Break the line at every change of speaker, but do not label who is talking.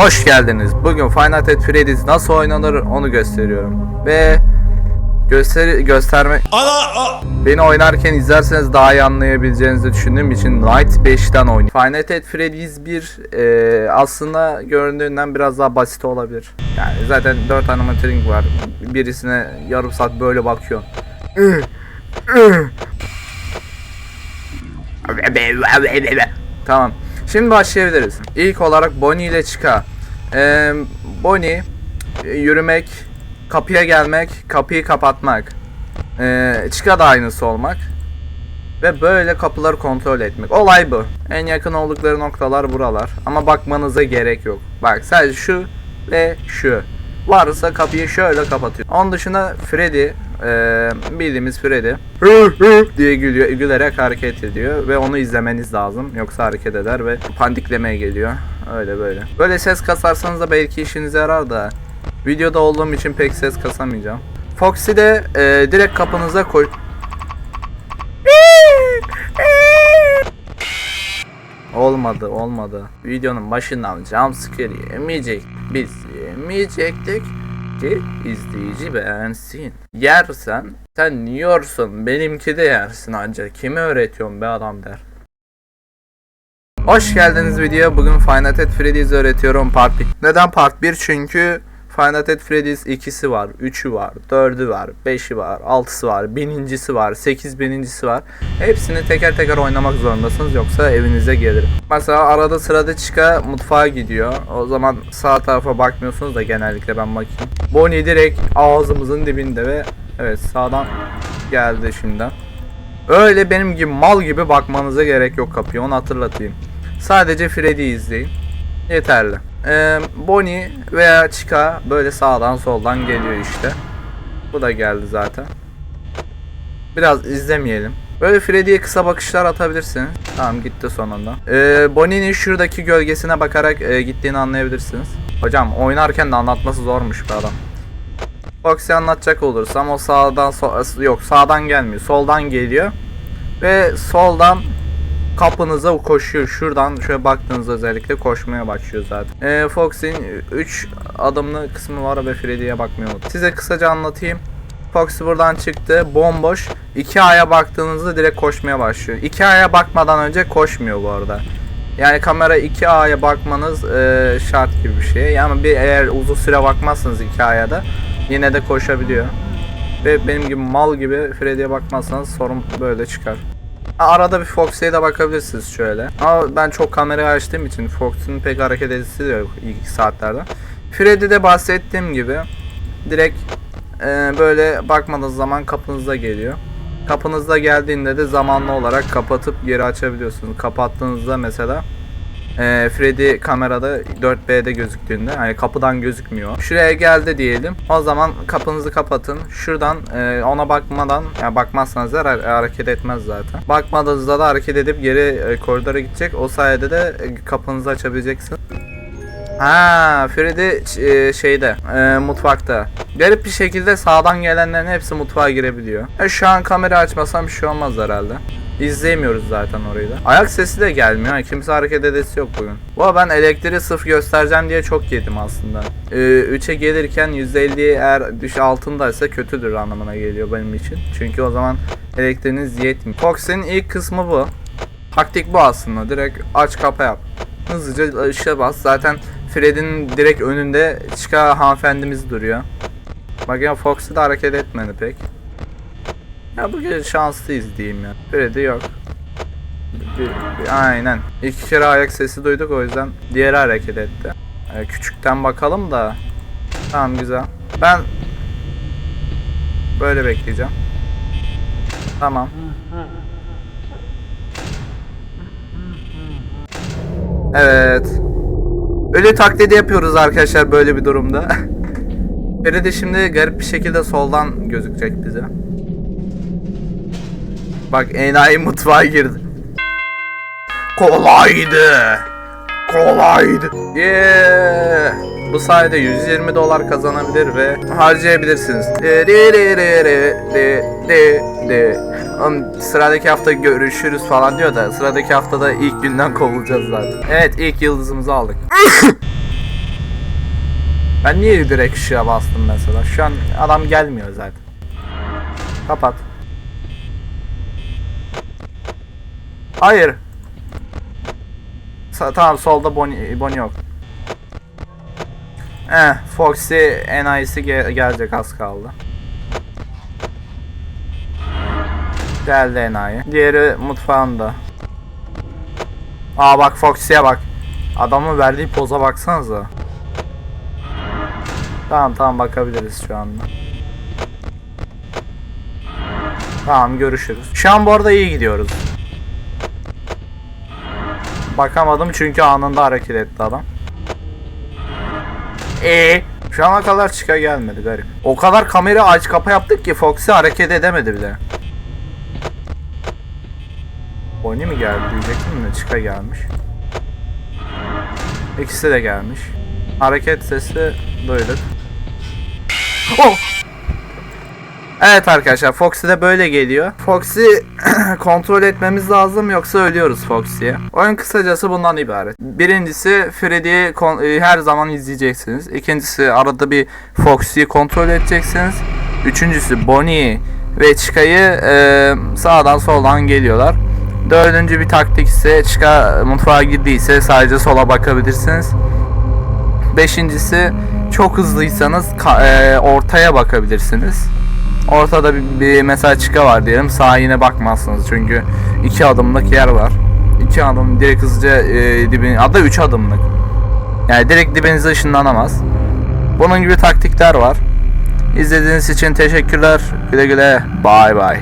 Hoş geldiniz. Bugün Final Fantasy Freddy's nasıl oynanır onu gösteriyorum. Ve göster gösterme Beni oynarken izlerseniz daha iyi anlayabileceğinizi düşündüğüm için Night 5'ten oynuyorum. Final Fantasy Freddy's 1 e, aslında göründüğünden biraz daha basit olabilir. Yani zaten 4 animatronik var. Birisine yarım saat böyle bakıyor. Tamam. Şimdi başlayabiliriz. İlk olarak Bonnie ile Chica. Ee, Bonnie yürümek, kapıya gelmek, kapıyı kapatmak. Ee, Chica aynısı olmak. Ve böyle kapıları kontrol etmek. Olay bu. En yakın oldukları noktalar buralar. Ama bakmanıza gerek yok. Bak sadece şu ve şu. Varsa kapıyı şöyle kapatıyor. Onun dışında Freddy, eee, bildiğimiz Freddy diye gülüyor, gülerek hareket ediyor ve onu izlemeniz lazım. Yoksa hareket eder ve paniklemeye geliyor. Öyle böyle. Böyle ses kasarsanız da belki işinize yarar da videoda olduğum için pek ses kasamayacağım. Foxy de eee, direkt kapınıza koy. Olmadı olmadı. Videonun başından jumpscare yemeyecek. Biz yemeyecektik ki izleyici beğensin. Yersen sen yiyorsun benimki de yersin ancak kime öğretiyorsun be adam der. Hoş geldiniz videoya. Bugün Final Fantasy Freddy's öğretiyorum part 1. Neden part 1? Çünkü Final Fantasy Freddy's 2'si var, 3'ü var, 4'ü var, 5'i var, 6'sı var, 1000'incisi var, 8000'incisi var. Hepsini teker teker oynamak zorundasınız yoksa evinize gelir. Mesela arada sırada çıka mutfağa gidiyor. O zaman sağ tarafa bakmıyorsunuz da genellikle ben bakayım. Bonnie direkt ağzımızın dibinde ve evet sağdan geldi şimdi. Öyle benim gibi mal gibi bakmanıza gerek yok kapıya onu hatırlatayım. Sadece Freddy izleyin. Yeterli. Ee, Bonnie veya Chica böyle sağdan soldan geliyor işte. Bu da geldi zaten. Biraz izlemeyelim. Böyle Freddy'ye kısa bakışlar atabilirsiniz. Tamam gitti sonunda. Ee, Bonnie'nin şuradaki gölgesine bakarak e, gittiğini anlayabilirsiniz. Hocam oynarken de anlatması zormuş bir adam. Foxy anlatacak olursam o sağdan so- yok sağdan gelmiyor soldan geliyor ve soldan kapınıza koşuyor şuradan şöyle baktığınızda özellikle koşmaya başlıyor zaten. Ee, Foxy'nin 3 adımlı kısmı var ve Freddy'ye bakmıyor. Size kısaca anlatayım. Foxy buradan çıktı bomboş. 2 aya baktığınızda direkt koşmaya başlıyor. 2 aya bakmadan önce koşmuyor bu arada. Yani kamera 2 aya bakmanız e, şart gibi bir şey. Yani bir eğer uzun süre bakmazsanız 2 aya da yine de koşabiliyor. Ve benim gibi mal gibi Freddy'ye bakmazsanız sorun böyle çıkar. Arada bir Foxy'ye de bakabilirsiniz şöyle. Ama ben çok kamerayı açtığım için Fox'un pek hareket edisi de yok ilk saatlerde. Freddy'de bahsettiğim gibi direkt e, böyle bakmadığınız zaman kapınıza geliyor. Kapınızda geldiğinde de zamanlı olarak kapatıp geri açabiliyorsunuz. Kapattığınızda mesela e, Freddy kamerada 4B'de gözüktüğünde hani kapıdan gözükmüyor. Şuraya geldi diyelim. O zaman kapınızı kapatın. Şuradan e, ona bakmadan yani bakmazsanız da ha- hareket etmez zaten. Bakmadığınızda da hareket edip geri e, koridora gidecek. O sayede de e, kapınızı açabileceksiniz. Ha, Freddy e, şeyde, e, mutfakta. Garip bir şekilde sağdan gelenlerin hepsi mutfağa girebiliyor. E, şu an kamera açmasam bir şey olmaz herhalde. İzleyemiyoruz zaten orayı da. Ayak sesi de gelmiyor. ha, Kimse hareket edesi yok bugün. Bu ben elektriği sıfır göstereceğim diye çok yedim aslında. Ee, 3'e gelirken %50'ye eğer düş altındaysa kötüdür anlamına geliyor benim için. Çünkü o zaman elektriğiniz yetmiyor. Fox'in ilk kısmı bu. Taktik bu aslında. Direkt aç kapa yap. Hızlıca ışığa bas. Zaten Fred'in direkt önünde çıkan hanımefendimiz duruyor. Bak ya Foxy da hareket etmedi pek. Ya bu gece şanslıyız diyeyim ya. Freddy yok. Bir- bir- aynen. İki kere ayak sesi duyduk o yüzden diğeri hareket etti. Ee, küçükten bakalım da. Tamam güzel. Ben böyle bekleyeceğim. Tamam. Evet. Ölü taklidi yapıyoruz arkadaşlar böyle bir durumda. Freddy şimdi garip bir şekilde soldan gözükecek bize. Bak enayi mutfağa girdi. Kolaydı. Kolaydı. Yeah. Bu sayede 120 dolar kazanabilir ve harcayabilirsiniz. De- de- de- de- de- de-. Oğlum, Sıradaki hafta görüşürüz falan diyor da sıradaki haftada ilk günden kovulacağız zaten. Evet ilk yıldızımızı aldık. Ben niye direkt ışığa bastım mesela? Şu an adam gelmiyor zaten. Kapat. Hayır. Sa- tamam solda Bonnie, Bonnie yok. Eh, Foxy enayisi ge- gelecek az kaldı. Geldi enayi. Diğeri mutfağında. Aa bak Foxy'ye bak. Adamın verdiği poza baksanıza. Tamam tamam bakabiliriz şu anda. Tamam görüşürüz. Şu an bu arada iyi gidiyoruz. Bakamadım çünkü anında hareket etti adam. Ee, şu ana kadar çıka gelmedi garip. O kadar kamera aç kapa yaptık ki Foxy hareket edemedi bile. Bonnie mi geldi diyecektim de çıka gelmiş. İkisi de gelmiş. Hareket sesi duyduk. Oh! Evet arkadaşlar Foxy de böyle geliyor. Foxy kontrol etmemiz lazım yoksa ölüyoruz Foxy'ye. Oyun kısacası bundan ibaret. Birincisi Freddy'yi e, her zaman izleyeceksiniz. İkincisi arada bir Foxy'yi kontrol edeceksiniz. Üçüncüsü Bonnie ve Chica'yı e, sağdan soldan geliyorlar. Dördüncü bir taktik ise Chica mutfağa girdiyse sadece sola bakabilirsiniz. Beşincisi çok hızlıysanız e, ortaya bakabilirsiniz. Ortada bir, bir mesela çıka var diyelim sağa yine bakmazsınız çünkü iki adımlık yer var. İki adım direkt hızlıca e, dibin hatta üç adımlık. Yani direkt dibinize ışınlanamaz. Bunun gibi taktikler var. İzlediğiniz için teşekkürler. Güle güle. Bye bye.